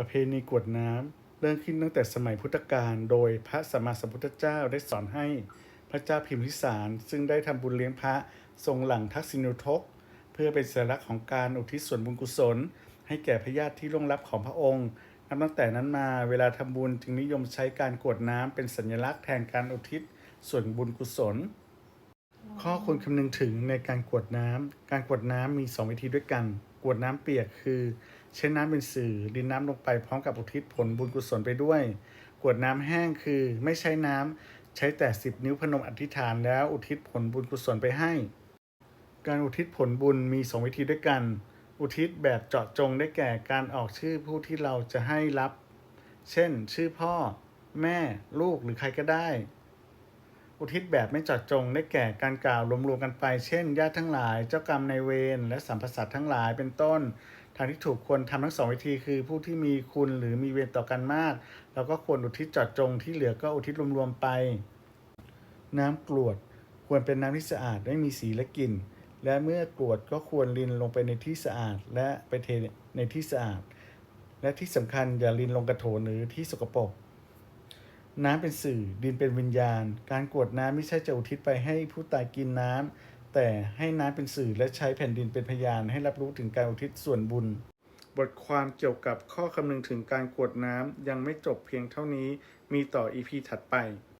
ประเพณีกวดน้ำเริ่มขึ้นตั้งแต่สมัยพุทธกาลโดยพระสัมมาสัมพุทธเจ้าได้สอนให้พระเจ้าพิมพิสาร ซึ่งได้ทำบุญเลี้ยงพระทรงหลังทักษิณุทก เพื่อเป็นสัญลักษณ์ของการอุทิศส่วนบุญกุศล ให้แก่พญาติที่ล่วงลับของพระองค์นับตั้งแต่นั้นมาเวลาทำบุญจึงนิยมใช้การกวดน้ำเป็นสัญลักษณ์แทนการอุทิศส่วนบุญกุศล ข้อควรคำนึงถึงในการกวดน้ำการกวดน้ำมี 2 วิธีด้วยกัน กวดน้ำเปียกคือ ใช้น้ำเป็นสื่อดินน้ำลงไปพร้อมกับอุทิศผลบุญกุศลไปด้วย กวดน้ำแห้งคือไม่ใช้น้ำใช้แต่10นิ้วพนมอธิษฐานแล้วอุทิศผลบุญกุศลไปให้ การอุทิศผลบุญมี2วิธีด้วยกัน อุทิศแบบเจาะจงได้แก่การออกชื่อผู้ที่เราจะให้รับ เช่น ชื่อพ่อ แม่ ลูกหรือใครก็ได้ อุทิศแบบไม่เจาะจงได้แก่การกล่าวรวมๆกันไป เช่น ญาติทั้งหลาย เจ้ากรรมนายเวร และสัมพสัตว์ทั้งหลายเป็นต้น ทางที่ถูกควรทำทั้งสองวิธีคือผู้ที่มีคุณหรือมีเวรต่อกันมาก เราก็ควรอุทิศเจาะจงที่เหลือก็อุทิศรวมๆไป น้ำกรวด ควรเป็นน้ำที่สะอาดไม่มีสีและกลิ่น และเมื่อกรวดก็ควรรินลงไปในที่สะอาด และไปเทในที่สะอาด และที่สำคัญอย่ารินลงกระโถนหรือที่สกปรก น้ำเป็นสื่อ ดินเป็นวิญญาณ การกวดน้ำไม่ใช่จะอุทิศไปให้ผู้ตายกินน้ำ แต่ให้น้ำเป็นสื่อและใช้แผ่นดินเป็นพยานให้รับรู้ถึงการอุทิศส่วนบุญ บทความเกี่ยวกับข้อคำนึงถึงการกวดน้ำยังไม่จบเพียงเท่านี้ มีต่ออีพีถัดไป